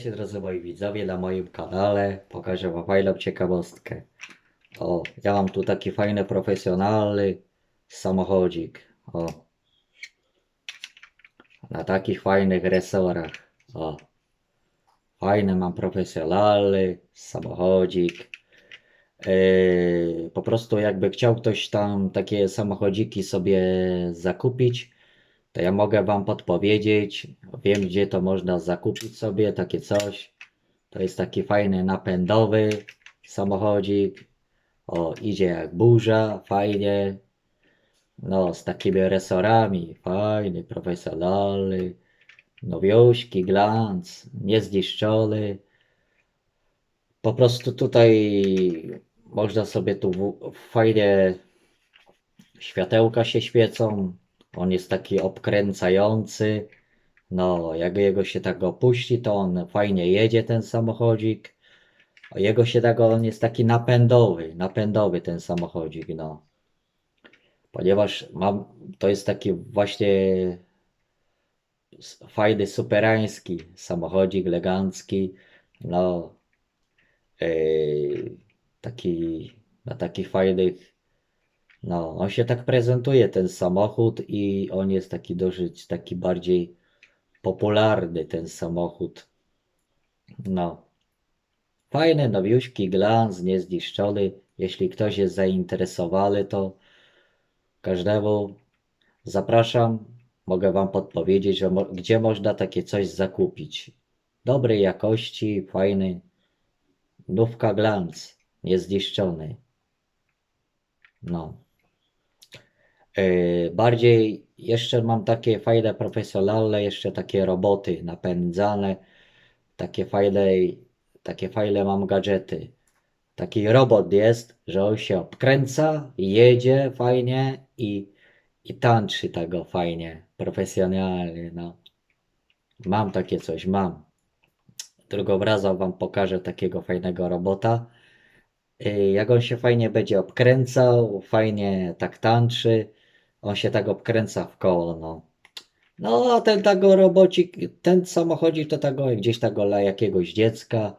Witajcie drodzy moi widzowie na moim kanale. Pokażę wam fajną ciekawostkę. O, ja mam tu taki fajny, profesjonalny samochodzik. O. Na takich fajnych resorach. O. Fajny mam profesjonalny samochodzik. Yy, po prostu jakby chciał ktoś tam takie samochodziki sobie zakupić, to ja mogę Wam podpowiedzieć. Wiem, gdzie to można zakupić sobie takie coś. To jest taki fajny napędowy samochodzik. O, idzie jak burza, fajnie. No, z takimi resorami, fajny, profesjonalny. Nowiuśki, glans, niezniszczony. Po prostu tutaj można sobie tu fajnie światełka się świecą. On jest taki obkręcający. No, jak jego się tak opuści, to on fajnie jedzie ten samochodzik. Jego się tak, on jest taki napędowy, napędowy ten samochodzik, no. Ponieważ mam, to jest taki właśnie fajny, superański samochodzik, elegancki. No, yy, taki, na takich fajnych no, on się tak prezentuje, ten samochód, i on jest taki dosyć, taki bardziej popularny, ten samochód. No, fajny, nowiuśki, glans, niezniszczony. Jeśli ktoś jest zainteresowany, to każdemu zapraszam. Mogę Wam podpowiedzieć, gdzie można takie coś zakupić. Dobrej jakości, fajny, nówka glans, niezniszczony. No. Yy, bardziej jeszcze mam takie fajne, profesjonalne, jeszcze takie roboty napędzane, takie fajne, takie fajne mam gadżety. Taki robot jest, że on się obkręca, jedzie fajnie i, i tańczy tego fajnie, profesjonalnie, no. Mam takie coś, mam. Drugą razem wam pokażę takiego fajnego robota. Yy, Jak on się fajnie będzie obkręcał, fajnie tak tańczy, on się tak obkręca w koło, no. No, a ten tego robocik, ten samochodzik to tego gdzieś tego dla jakiegoś dziecka,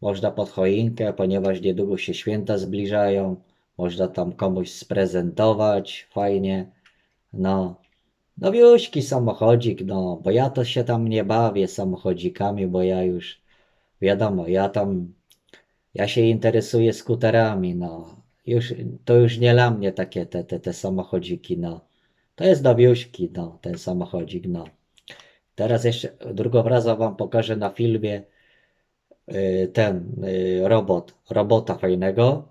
można pod choinkę, ponieważ niedługo się święta zbliżają, można tam komuś sprezentować, fajnie, no. Nowiuśki samochodzik, no, bo ja to się tam nie bawię samochodzikami, bo ja już, wiadomo, ja tam ja się interesuję skuterami, no. Już, to już nie dla mnie takie te, te, te samochodziki, no. To jest nowiuśki, no, ten samochodzik, no. Teraz jeszcze drugą razem wam pokażę na filmie y, ten y, robot, robota fajnego.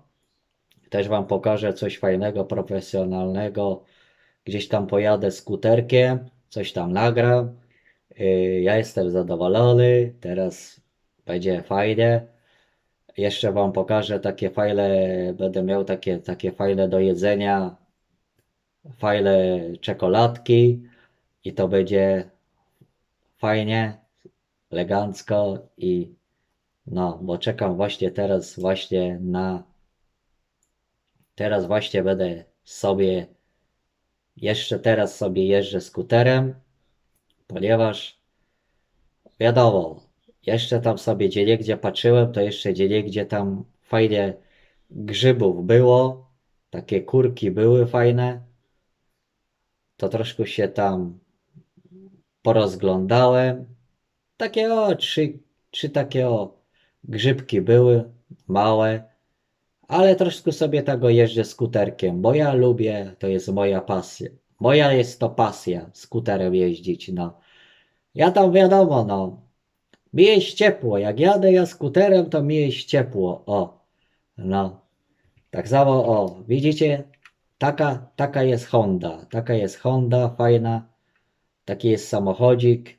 Też wam pokażę coś fajnego, profesjonalnego. Gdzieś tam pojadę skuterkiem, coś tam nagram. Y, Ja jestem zadowolony, teraz będzie fajnie. Jeszcze Wam pokażę takie fajne, będę miał takie, takie fajne do jedzenia, fajne czekoladki i to będzie fajnie, elegancko i no, bo czekam właśnie teraz właśnie na, teraz właśnie będę sobie, jeszcze teraz sobie jeżdżę skuterem, ponieważ wiadomo, jeszcze tam sobie gdzie patrzyłem, to jeszcze gdzie tam fajnie grzybów było, takie kurki były fajne. To troszkę się tam porozglądałem. Takie o, trzy, trzy takie o grzybki były, małe, ale troszkę sobie tego jeżdżę skuterkiem, bo ja lubię, to jest moja pasja. Moja jest to pasja, skuterem jeździć, no. Ja tam wiadomo, no, mi jest ciepło. Jak jadę ja skuterem, to mi jest ciepło. O, no. Tak samo, o, widzicie? Taka, taka jest Honda. Taka jest Honda, fajna. Taki jest samochodzik.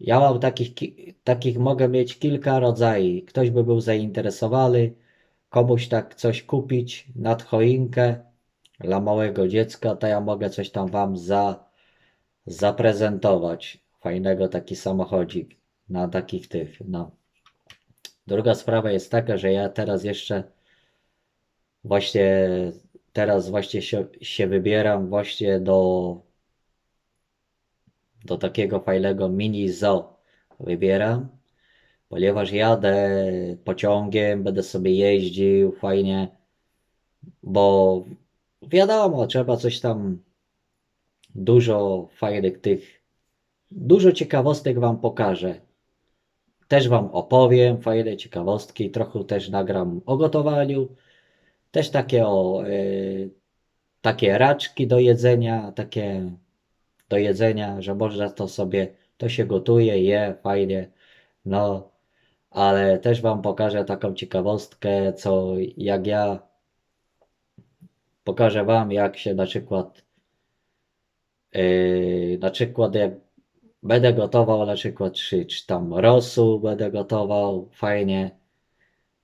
Ja mam takich, ki- takich mogę mieć kilka rodzajów. Ktoś by był zainteresowany, komuś tak coś kupić nad choinkę dla małego dziecka, to ja mogę coś tam wam za, zaprezentować. Fajnego taki samochodzik na takich tych, no. Druga sprawa jest taka, że ja teraz jeszcze właśnie teraz właśnie się, się wybieram właśnie do do takiego fajnego mini zoo wybieram ponieważ jadę pociągiem, będę sobie jeździł fajnie, bo wiadomo, trzeba coś tam dużo fajnych tych, dużo ciekawostek Wam pokażę. Też Wam opowiem fajne ciekawostki, trochę też nagram o gotowaniu, też takie o y, takie raczki do jedzenia, takie do jedzenia, że można to sobie, to się gotuje, je fajnie, no, ale też Wam pokażę taką ciekawostkę, co jak ja pokażę Wam, jak się na przykład Yy, na przykład jak będę gotował na przykład czy, czy tam rosół będę gotował fajnie,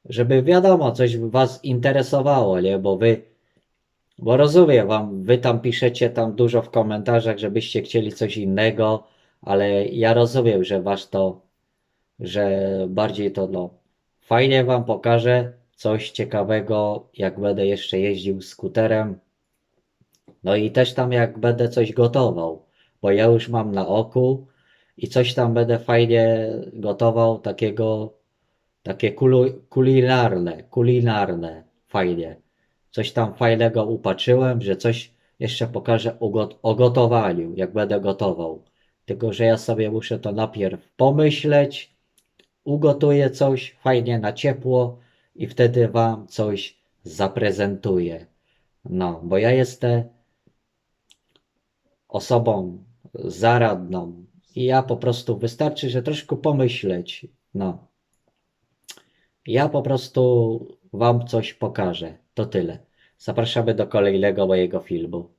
żeby wiadomo, coś was interesowało, nie? Bo wy, bo rozumiem wam, wy tam piszecie tam dużo w komentarzach, żebyście chcieli coś innego, ale ja rozumiem, że was to, że bardziej to no, fajnie wam pokażę coś ciekawego, jak będę jeszcze jeździł skuterem, no i też tam jak będę coś gotował, bo ja już mam na oku i coś tam będę fajnie gotował, takiego, takie kulinarne, kulinarne, fajnie. Coś tam fajnego upatrzyłem, że coś jeszcze pokażę o, got- o gotowaniu, jak będę gotował. Tylko, że ja sobie muszę to najpierw pomyśleć, ugotuję coś fajnie na ciepło i wtedy Wam coś zaprezentuję. No, bo ja jestem osobą zaradną ja po prostu wystarczy, że troszkę pomyśleć. No. Ja po prostu Wam coś pokażę. To tyle. Zapraszamy do kolejnego mojego filmu.